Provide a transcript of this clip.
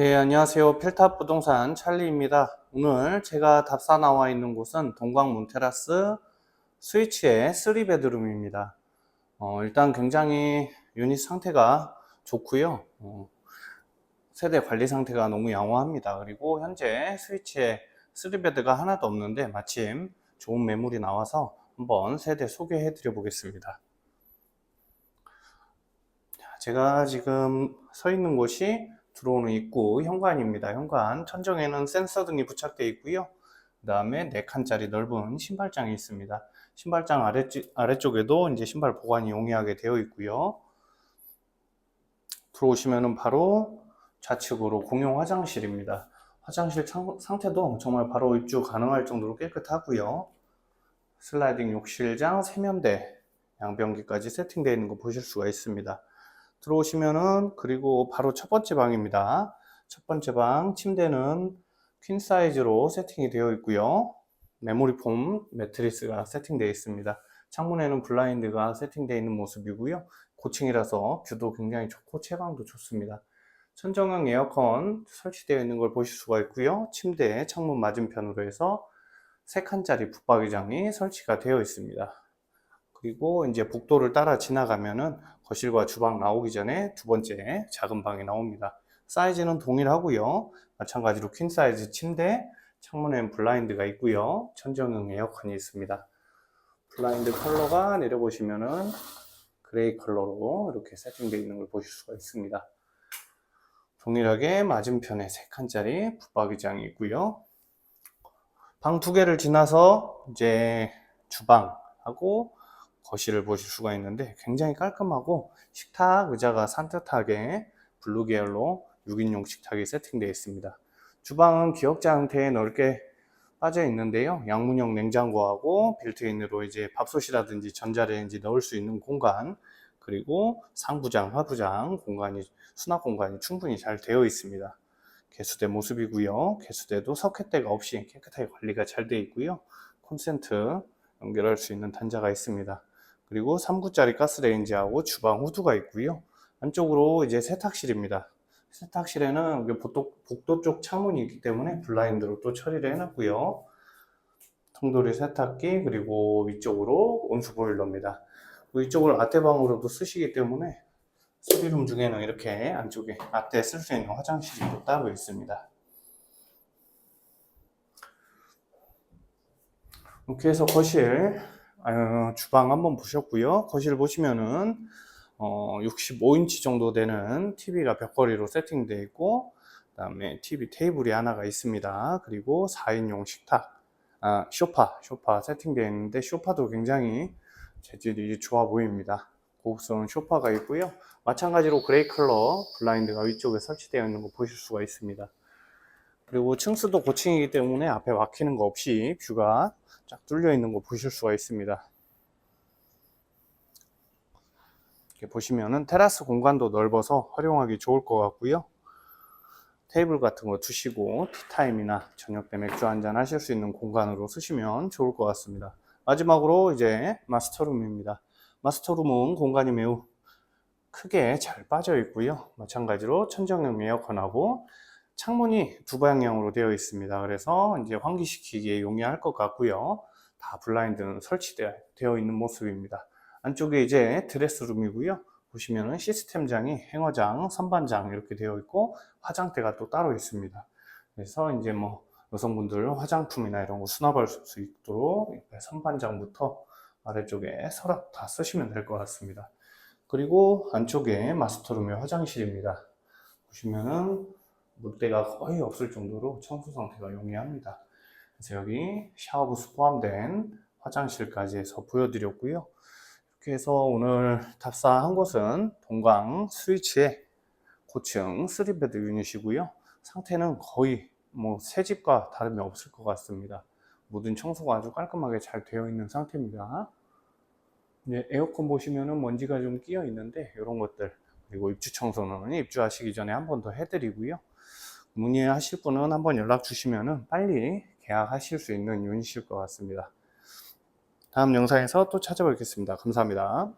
네, 안녕하세요. 필탑 부동산 찰리입니다. 오늘 제가 답사 나와 있는 곳은 동광문 테라스 스위치의 3베드룸입니다. 어, 일단 굉장히 유닛 상태가 좋고요. 어, 세대 관리 상태가 너무 양호합니다. 그리고 현재 스위치에 3베드가 하나도 없는데 마침 좋은 매물이 나와서 한번 세대 소개해 드려 보겠습니다. 제가 지금 서 있는 곳이 들어오는 입구 현관입니다. 현관 천정에는 센서 등이 부착되어 있고요. 그 다음에 네 칸짜리 넓은 신발장이 있습니다. 신발장 아래쪽, 아래쪽에도 이제 신발 보관이 용이하게 되어 있고요. 들어오시면은 바로 좌측으로 공용 화장실입니다. 화장실 창- 상태도 정말 바로 입주 가능할 정도로 깨끗하고요. 슬라이딩 욕실장 세면대 양변기까지 세팅되어 있는 거 보실 수가 있습니다. 들어오시면은 그리고 바로 첫 번째 방입니다. 첫 번째 방 침대는 퀸 사이즈로 세팅이 되어 있고요. 메모리 폼 매트리스가 세팅되어 있습니다. 창문에는 블라인드가 세팅되어 있는 모습이고요. 고층이라서 뷰도 굉장히 좋고 채광도 좋습니다. 천정형 에어컨 설치되어 있는 걸 보실 수가 있고요. 침대 창문 맞은편으로 해서 3칸짜리 붙박이장이 설치가 되어 있습니다. 그리고 이제 복도를 따라 지나가면은 거실과 주방 나오기 전에 두 번째 작은 방이 나옵니다. 사이즈는 동일하고요. 마찬가지로 퀸 사이즈 침대, 창문엔 블라인드가 있고요. 천정형 에어컨이 있습니다. 블라인드 컬러가 내려보시면은 그레이 컬러로 이렇게 세팅되어 있는 걸 보실 수가 있습니다. 동일하게 맞은편에 세 칸짜리 붙박이장이 있고요. 방 두 개를 지나서 이제 주방하고 거실을 보실 수가 있는데 굉장히 깔끔하고 식탁 의자가 산뜻하게 블루 계열로 6인용 식탁이 세팅되어 있습니다. 주방은 기역자 형태에 넓게 빠져 있는데요. 양문형 냉장고하고 빌트인으로 이제 밥솥이라든지 전자레인지 넣을 수 있는 공간 그리고 상부장, 하부장 공간이 수납 공간이 충분히 잘 되어 있습니다. 개수대 모습이고요. 개수대도 석회대가 없이 깨끗하게 관리가 잘 되어 있고요. 콘센트 연결할 수 있는 단자가 있습니다. 그리고 3구짜리 가스레인지하고 주방 후드가 있고요. 안쪽으로 이제 세탁실입니다. 세탁실에는 여기 복도, 쪽 창문이 있기 때문에 블라인드로 또 처리를 해놨고요. 통돌이 세탁기 그리고 위쪽으로 온수 보일러입니다. 이쪽을 아떼방으로도 쓰시기 때문에 수리룸 중에는 이렇게 안쪽에 아떼 쓸 수 있는 화장실이 또 따로 있습니다. 이렇게 해서 거실 어, 주방 한번 보셨고요. 거실 보시면은 어, 65인치 정도 되는 TV가 벽걸이로 세팅되어 있고 그 다음에 TV 테이블이 하나가 있습니다. 그리고 4인용 식탁, 아, 쇼파, 쇼파 세팅되어 있는데 쇼파도 굉장히 재질이 좋아 보입니다. 고급스러운 쇼파가 있고요. 마찬가지로 그레이 컬러 블라인드가 위쪽에 설치되어 있는 거 보실 수가 있습니다. 그리고 층수도 고층이기 때문에 앞에 막히는 거 없이 뷰가 쫙 뚫려 있는 거 보실 수가 있습니다. 이렇게 보시면은 테라스 공간도 넓어서 활용하기 좋을 것 같고요. 테이블 같은 거 두시고 티타임이나 저녁 때 맥주 한잔 하실 수 있는 공간으로 쓰시면 좋을 것 같습니다. 마지막으로 이제 마스터룸입니다. 마스터룸은 공간이 매우 크게 잘 빠져 있고요. 마찬가지로 천정형 에어컨하고 창문이 두 방향으로 되어 있습니다. 그래서 이제 환기시키기에 용이할 것 같고요. 다 블라인드는 설치되어 있는 모습입니다. 안쪽에 이제 드레스룸이고요. 보시면은 시스템장이 행어장, 선반장 이렇게 되어 있고 화장대가 또 따로 있습니다. 그래서 이제 뭐 여성분들 화장품이나 이런 거 수납할 수 있도록 선반장부터 아래쪽에 서랍 다 쓰시면 될 것 같습니다. 그리고 안쪽에 마스터룸의 화장실입니다. 보시면은 물때가 거의 없을 정도로 청소 상태가 용이합니다. 그래서 여기 샤워부스 포함된 화장실까지 해서 보여드렸고요. 이렇게 해서 오늘 답사한 곳은 동강 스위치의 고층 3베드 유닛이고요. 상태는 거의 뭐 새 집과 다름이 없을 것 같습니다. 모든 청소가 아주 깔끔하게 잘 되어 있는 상태입니다. 이제 에어컨 보시면은 먼지가 좀 끼어 있는데 이런 것들 그리고 입주 청소는 입주하시기 전에 한 번 더 해드리고요. 문의하실 분은 한번 연락 주시면 빨리 계약하실 수 있는 요인이실 것 같습니다. 다음 영상에서 또 찾아뵙겠습니다. 감사합니다.